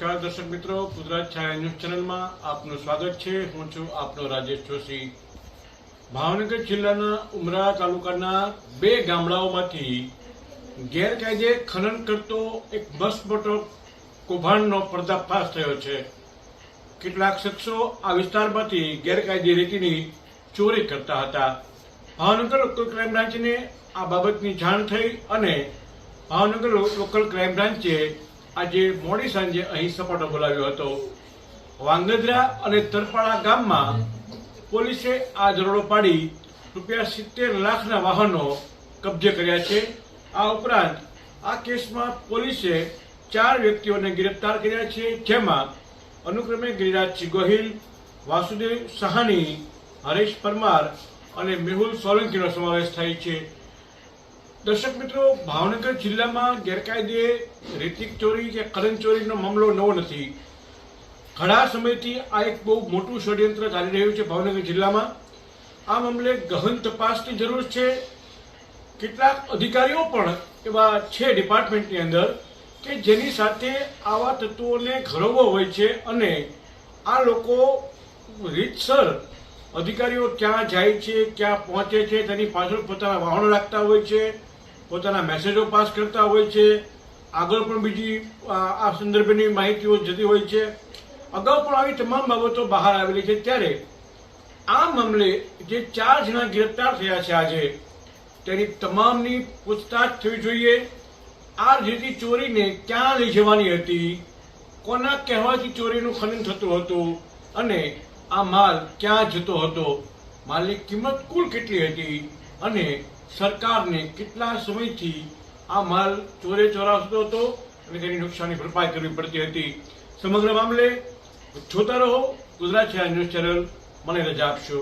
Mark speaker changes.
Speaker 1: નમસ્કાર, દર્શક મિત્રો. ગુજરાત છાયા ન્યૂઝ ચેનલમાં આપનું સ્વાગત છે. હું છું આપનો રાજેશ જોશી. ભાવનગર જિલ્લાના ઉમરા તાલુકાના બે ગામડાઓમાંથી ગેરકાયદે ખનન કરતો એક બસ મોટો કૌભાંડનો પર્દાફાશ થયો છે. કેટલાક શખ્સો આ વિસ્તારમાંથી ગેરકાયદે રીતિની ચોરી કરતા હતા. ભાવનગર લોકલ ક્રાઇમ બ્રાન્ચને આ બાબતની જાણ થઈ અને ભાવનગર લોકલ ક્રાઇમ બ્રાન્ચે આજે મોડી સાંજે અહીં સપાટો બોલાવ્યો હતો. વાંગદરા અને તરપાડા ગામમાં પોલીસે આ દરોડો પાડી રૂપિયા સિત્તેર લાખના વાહનો કબજે કર્યા છે. આ ઉપરાંત આ કેસમાં પોલીસે ચાર વ્યક્તિઓને ગિરફતાર કર્યા છે, જેમાં અનુક્રમે ગિરિરાજસિંહ ગોહિલ વાસુદેવ સહાની, હરેશ પરમાર અને મેહુલ સોલંકીનો સમાવેશ થાય છે. દર્શક મિત્રો, ભાવનગર જિલ્લામાં ગેરકાયદે રેતિક ચોરી કે ખનન ચોરીનો મામલો નવો નથી. ઘણા સમયથી આ એક બહુ મોટું ષડયંત્ર ચાલી રહ્યું છે ભાવનગર જિલ્લામાં. આ મામલે ગહન તપાસની જરૂર છે. કેટલાક અધિકારીઓ પણ એવા છે ડિપાર્ટમેન્ટની અંદર કે જેની સાથે આવા તત્વોને ઘરોવો હોય છે અને આ લોકો રીતસર અધિકારીઓ ક્યાં જાય છે, ક્યાં પહોંચે છે, તેની પાછળ પોતાના વાહનો રાખતા હોય છે પોતાના મેસેજો પાસ કરતા હોય છે. આગળ પણ બીજી આ સંદર્ભની માહિતીઓ જતી હોય છે. અગાઉ પણ આવી તમામ બાબતો બહાર આવેલી છે. ત્યારે આ મામલે જે ચાર જણા ગિરફ્તાર થયા છે આજે, તેની તમામની પૂછતાછ થવી જોઈએ. આ જેથી ચોરીને ક્યાં લઈ જવાની હતી? કોના કહેવાથી ચોરીનું ખનન થતું હતું? અને આ માલ ક્યાં જતો હતો? માલની કિંમત કુલ કેટલી હતી? અને સરકારને કેટલા સમયથી આ માલ ચોરે ચોરાવતો હતો અને તેની નુકસાની ભરપાઈ કરવી પડતી હતી. સમગ્ર મામલે જોતા રહો ગુજરાત છે ન્યૂઝ ચેનલ. મને રજા આપશો.